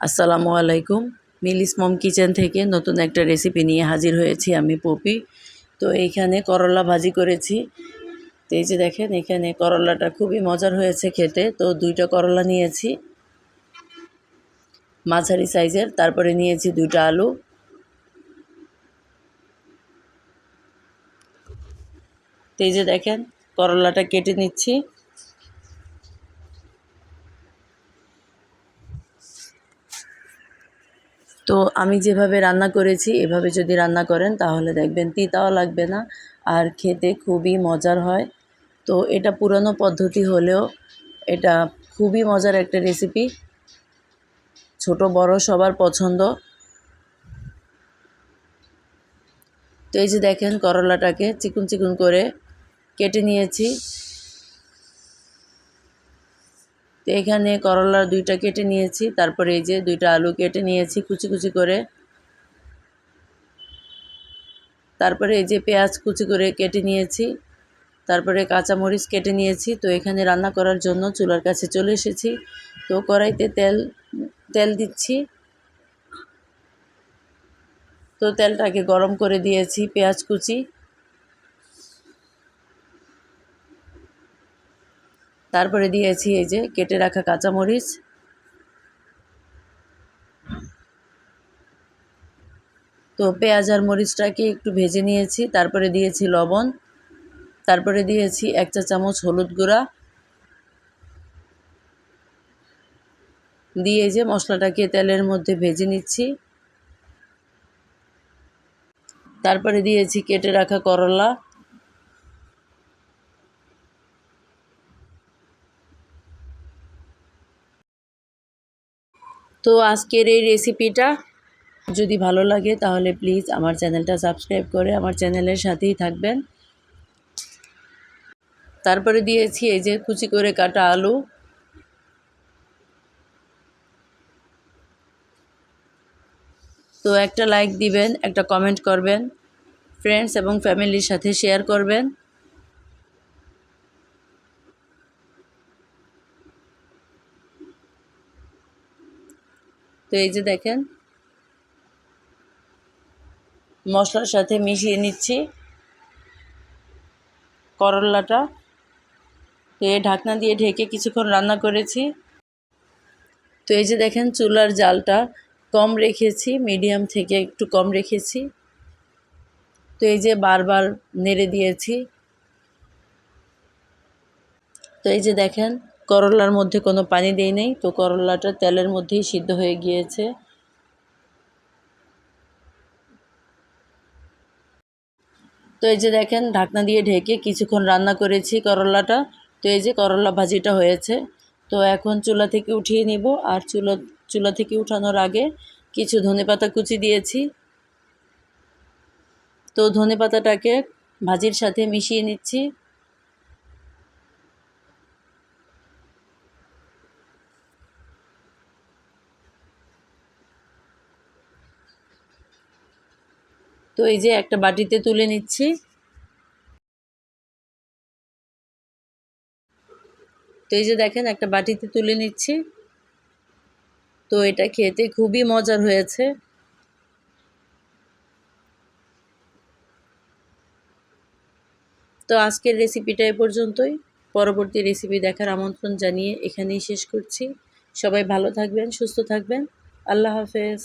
আসসালামু আলাইকুম। মিলিস মম কিচেন থেকে নতুন একটা রেসিপি নিয়ে হাজির হয়েছি আমি পপি। তো এইখানে করলা ভাজি করেছি। তো এই যে দেখেন, এখানে করলাটা খুবই মজার হয়েছে খেতে। তো দুইটা করলা নিয়েছি। মাঝারি সাইজের, তারপরে নিয়েছি দুইটা আলু। তো এই যে দেখেন, করলাটা কেটে নিচ্ছি। তো আমি যেভাবে রান্না করেছি, এভাবে যদি রান্না করেন তাহলে দেখবেন তিতাও লাগবে না আর খেতে খুবই মজার হয়। তো এটা পুরনো পদ্ধতি হলেও এটা খুবই মজার একটা রেসিপি ছোট, বড় সবার পছন্দ। তো এই যে দেখেন করলাটাকে চিকুন চিকুন করে কেটে নিয়েছি। তো এখানে করলার দুইটা কেটে নিয়েছি, তারপরে এই যে দুইটা আলু কেটে নিয়েছি কুচি কুচি করে। তারপরে এই যে পেঁয়াজ কুচি করে কেটে নিয়েছি, তারপরে কাঁচামরিচ কেটে নিয়েছি। তো এখানে রান্না করার জন্য চুলার কাছে চলে এসেছি। তো কড়াইতে তেল তেল দিচ্ছি। তো তেলটাকে গরম করে দিয়েছি পেঁয়াজ কুচি। তারপরে দিয়েছি এই যে কেটে রাখা কাঁচামরিচ। তো পেঁয়াজ আর মরিচটাকে একটু ভেজে নিয়েছি, তারপরে দিয়েছি লবণ, তারপরে দিয়েছি এক চা চামচ হলুদ গুঁড়া। দিয়ে যে মশলাটাকে তেলের মধ্যে ভেজে নিচ্ছি। তারপরে দিয়েছি কেটে রাখা করলা। তো আজকের এই রেসিপিটা যদি ভালো লাগে তাহলে প্লিজ আমার চ্যানেলটা সাবস্ক্রাইব করে আমার চ্যানেলের সাথেই থাকবেন। তারপরে দিয়েছি এই যে কুচি করে কাটা আলু। তো একটা লাইক দিবেন, একটা কমেন্ট করবেন ফ্রেন্ডস এবং ফ্যামিলির সাথে শেয়ার করবেন। তো এই যে দেখেন। মশলার সাথে মিশিয়ে নিচ্ছি। করল্লাটা তো এই ঢাকনা দিয়ে ঢেকে কিছুক্ষণ রান্না করেছি। তো এই যে দেখেন, চুলার জালটা কম রেখেছি, মিডিয়াম থেকে একটু কম রেখেছি। তো এই যে বারবার নেড়ে দিয়েছি। তো এই যে দেখেন করলার মধ্যে কোনো পানি দেই নেই। তো করলাটা তেলের মধ্যেই সিদ্ধ হয়ে গিয়েছে। তো এই যে দেখেন, ঢাকনা দিয়ে ঢেকে কিছুক্ষণ রান্না করেছি করলাটা। তো এই যে করলা ভাজিটা হয়েছে। তো এখন চুলা থেকে উঠিয়ে নিব। আর চুলা চুলা থেকে উঠানোর আগে কিছু ধনে পাতা কুচি দিয়েছি। তো ধনে পাতাটাকে ভাজির সাথে মিশিয়ে নিচ্ছি। তো এই যে একটা বাটিতে তুলে নিচ্ছি। তো এই যে দেখেন, একটা বাটিতে তুলে নিচ্ছি। তো এটা খেতে খুবই মজার হয়েছে। তো আজকের রেসিপিটা এ পর্যন্তই। পরবর্তী রেসিপি দেখার আমন্ত্রণ জানিয়ে এখানেই শেষ করছি। সবাই ভালো থাকবেন, সুস্থ থাকবেন। আল্লাহ হাফেজ।